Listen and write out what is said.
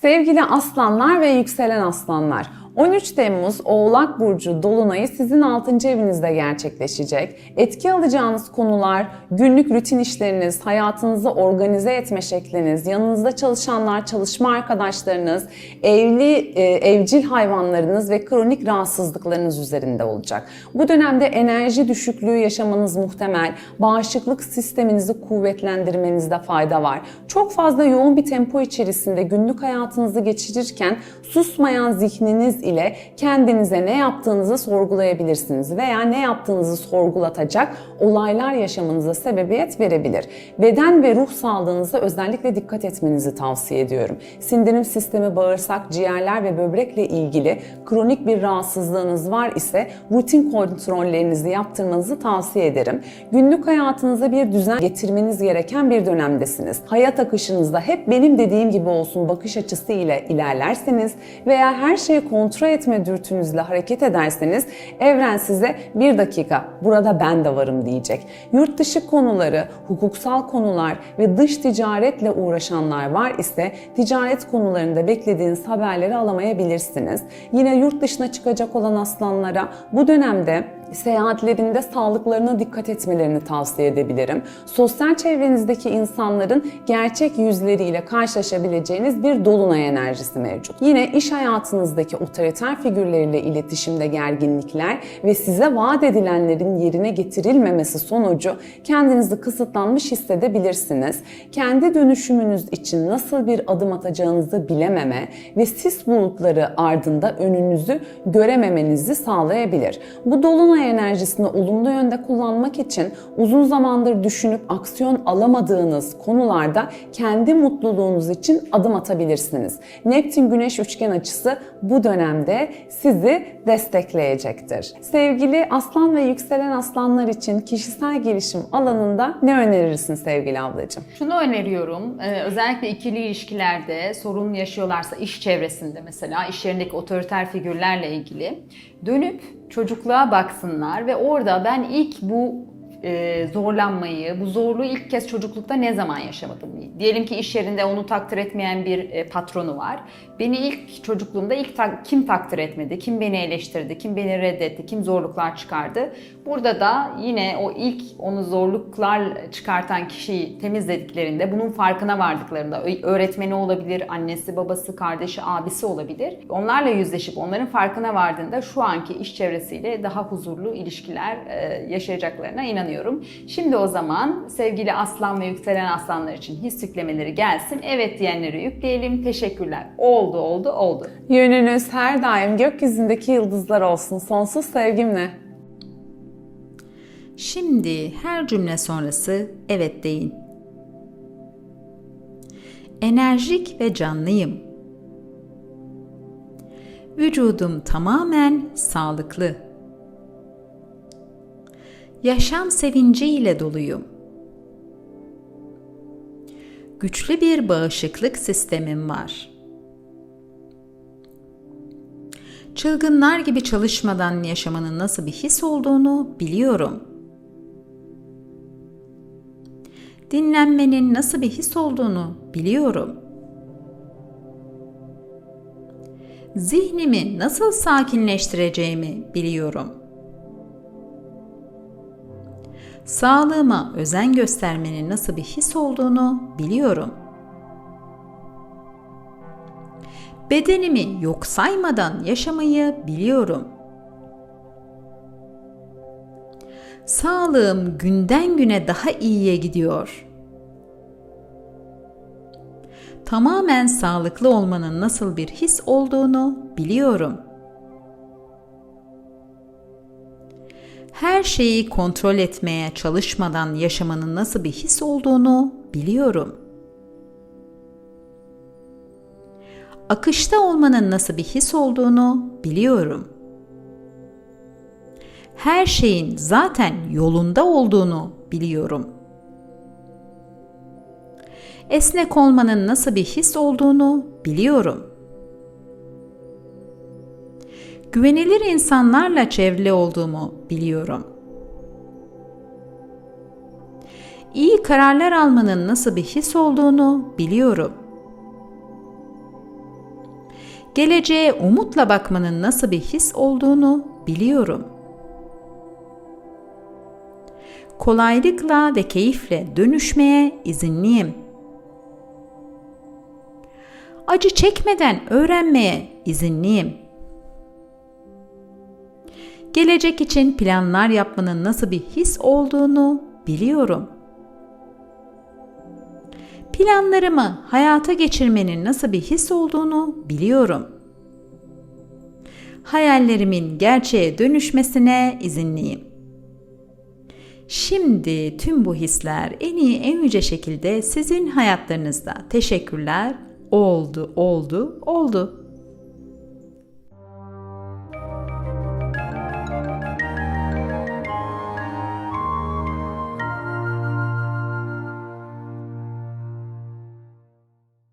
Sevgili aslanlar ve yükselen aslanlar, 13 Temmuz Oğlak Burcu Dolunay'ı sizin 6. evinizde gerçekleşecek. Etki alacağınız konular, günlük rutin işleriniz, hayatınızı organize etme şekliniz, yanınızda çalışanlar, çalışma arkadaşlarınız, evli, e, evcil hayvanlarınız ve kronik rahatsızlıklarınız üzerinde olacak. Bu dönemde enerji düşüklüğü yaşamanız muhtemel, bağışıklık sisteminizi kuvvetlendirmenizde fayda var. Çok fazla yoğun bir tempo içerisinde günlük hayatınızı geçirirken susmayan zihniniz ile kendinize ne yaptığınızı sorgulayabilirsiniz veya ne yaptığınızı sorgulatacak olaylar yaşamanıza sebebiyet verebilir. Beden ve ruh sağlığınıza özellikle dikkat etmenizi tavsiye ediyorum. Sindirim sistemi, bağırsak, ciğerler ve böbrekle ilgili kronik bir rahatsızlığınız var ise rutin kontrollerinizi yaptırmanızı tavsiye ederim. Günlük hayatınıza bir düzen getirmeniz gereken bir dönemdesiniz. Hayat akışınızda hep benim dediğim gibi olsun bakış açısı ile ilerlerseniz veya her şeyi kontrol etme dürtünüzle hareket ederseniz evren size bir dakika burada ben de varım diyecek. Yurt dışı konuları, hukuksal konular ve dış ticaretle uğraşanlar var ise ticaret konularında beklediğiniz haberleri alamayabilirsiniz. Yine yurt dışına çıkacak olan aslanlara bu dönemde seyahatlerinde sağlıklarına dikkat etmelerini tavsiye edebilirim. Sosyal çevrenizdeki insanların gerçek yüzleriyle karşılaşabileceğiniz bir dolunay enerjisi mevcut. Yine iş hayatınızdaki otoriter figürleriyle iletişimde gerginlikler ve size vaat edilenlerin yerine getirilmemesi sonucu kendinizi kısıtlanmış hissedebilirsiniz. Kendi dönüşümünüz için nasıl bir adım atacağınızı bilememe ve sis bulutları ardında önünüzü görememenizi sağlayabilir. Bu dolunay enerjisini olumlu yönde kullanmak için uzun zamandır düşünüp aksiyon alamadığınız konularda kendi mutluluğunuz için adım atabilirsiniz. Neptün Güneş üçgen açısı bu dönemde sizi destekleyecektir. Sevgili aslan ve yükselen aslanlar için kişisel gelişim alanında ne önerirsin sevgili ablacığım? Şunu öneriyorum. Ee, özellikle ikili ilişkilerde sorun yaşıyorlarsa iş çevresinde mesela iş yerindeki otoriter figürlerle ilgili dönüp çocukluğa baksınlar ve orada ben ilk bu e, zorlanmayı, bu zorluğu ilk kez çocuklukta ne zaman yaşamadım? Diyelim ki iş yerinde onu takdir etmeyen bir e, patronu var. Beni ilk çocukluğumda ilk tak- kim takdir etmedi, kim beni eleştirdi, kim beni reddetti, kim zorluklar çıkardı? Burada da yine o ilk onu zorluklar çıkartan kişiyi temizlediklerinde, bunun farkına vardıklarında, öğretmeni olabilir, annesi, babası, kardeşi, abisi olabilir. Onlarla yüzleşip onların farkına vardığında şu anki iş çevresiyle daha huzurlu ilişkiler e, yaşayacaklarına inanıyorum. Şimdi o zaman sevgili aslan ve yükselen aslanlar için his yüklemeleri gelsin. Evet diyenleri yükleyelim. Teşekkürler. Oldu, oldu, oldu. Yönünüz her daim gökyüzündeki yıldızlar olsun. Sonsuz sevgimle. Şimdi her cümle sonrası evet deyin. Enerjik ve canlıyım. Vücudum tamamen sağlıklı. Yaşam sevinciyle doluyum. Güçlü bir bağışıklık sistemim var. Çılgınlar gibi çalışmadan yaşamanın nasıl bir his olduğunu biliyorum. Dinlenmenin nasıl bir his olduğunu biliyorum. Zihnimi nasıl sakinleştireceğimi biliyorum. Sağlığıma özen göstermenin nasıl bir his olduğunu biliyorum. Bedenimi yok saymadan yaşamayı biliyorum. Sağlığım günden güne daha iyiye gidiyor. Tamamen sağlıklı olmanın nasıl bir his olduğunu biliyorum. Her şeyi kontrol etmeye çalışmadan yaşamanın nasıl bir his olduğunu biliyorum. Akışta olmanın nasıl bir his olduğunu biliyorum. Her şeyin zaten yolunda olduğunu biliyorum. Esnek olmanın nasıl bir his olduğunu biliyorum. Güvenilir insanlarla çevrili olduğumu biliyorum. İyi kararlar almanın nasıl bir his olduğunu biliyorum. Geleceğe umutla bakmanın nasıl bir his olduğunu biliyorum. Kolaylıkla ve keyifle dönüşmeye izinliyim. Acı çekmeden öğrenmeye izinliyim. Gelecek için planlar yapmanın nasıl bir his olduğunu biliyorum. Planlarımı hayata geçirmenin nasıl bir his olduğunu biliyorum. Hayallerimin gerçeğe dönüşmesine izinliyim. Şimdi tüm bu hisler en iyi en yüce şekilde sizin hayatlarınızda teşekkürler oldu oldu oldu.